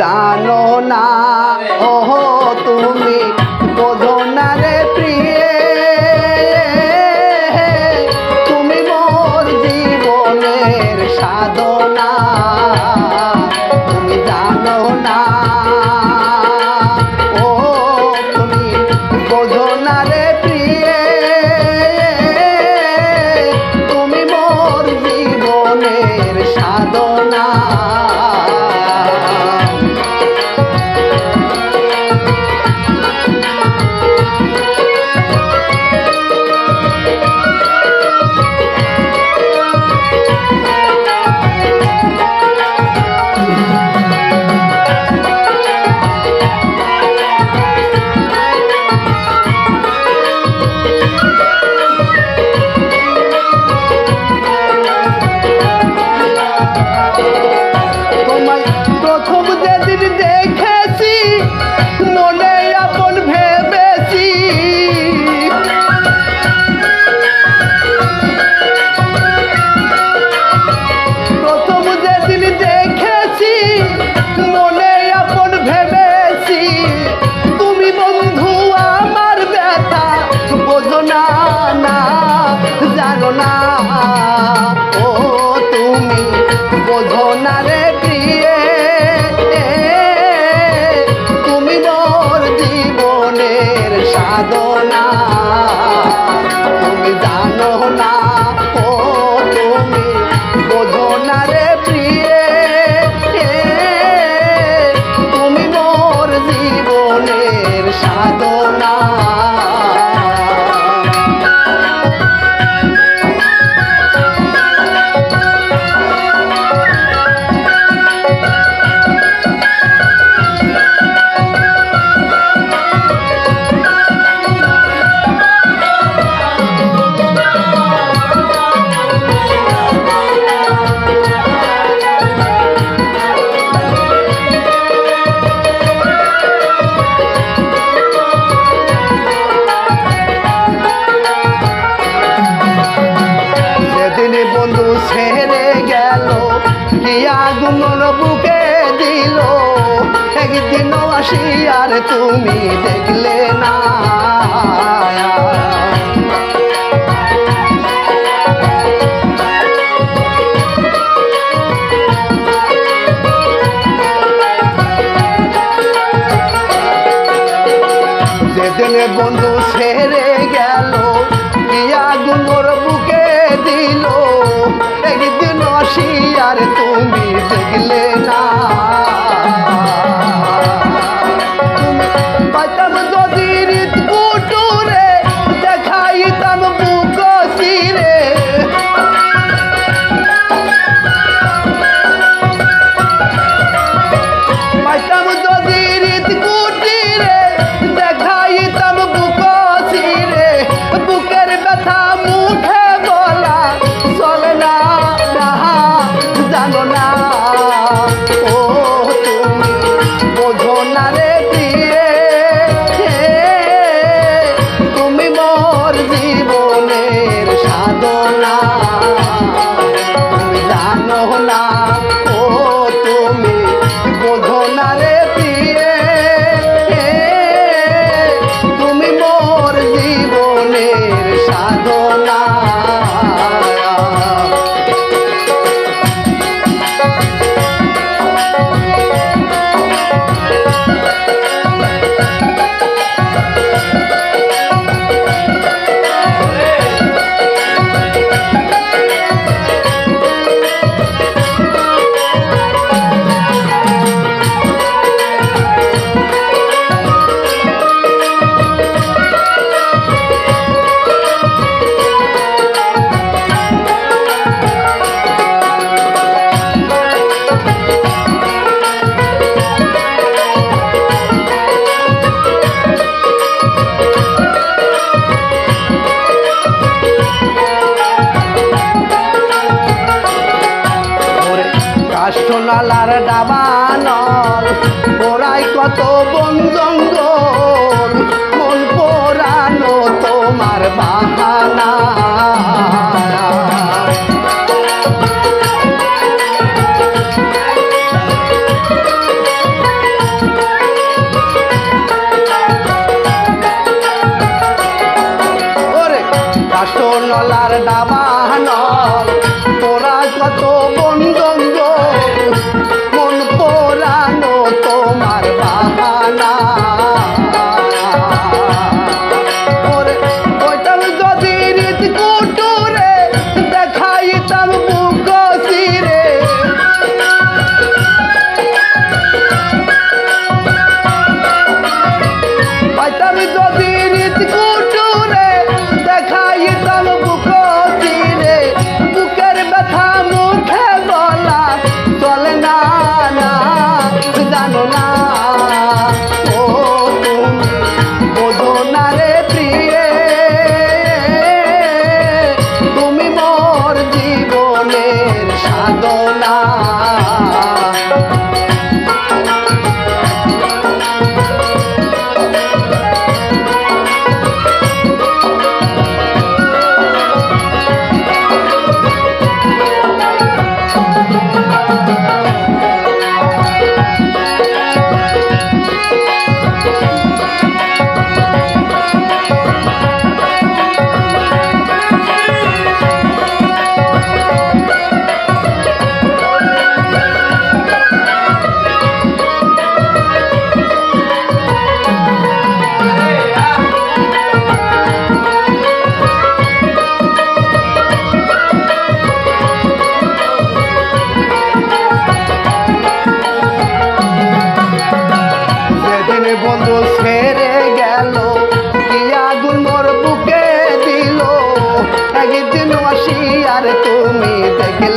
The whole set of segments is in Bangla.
জানো না না না জানো না। ও তুমি বোঝো না রে। কি আগুন বুকে দিল। একদিন আসি আর তুমি দেখলে না। যেদিনে বন্ধু ছেড়ে গেল দিয়া গুমর বুকে দিল। একদিন আর তুমি দেখলে না। a lot of. বন্ধু ছেড়ে গেল কি আগুন মর বুকে দিল? একদিন আসি আর তুমি দেখে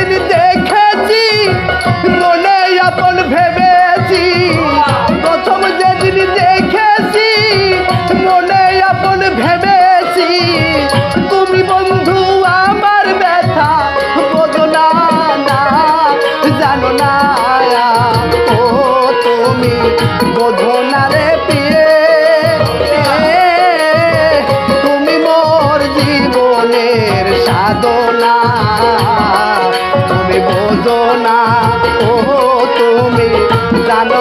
যেদিন দেখেছি, মনে আপন ভেবেছি। প্রথম যেদিন দেখেছি, মনে আপন ভেবেছি। তুমি বন্ধু আমার ব্যথা, বোঝো না, জানো না, ও তুমি বোঝো বোঝো না ও তুমি জানো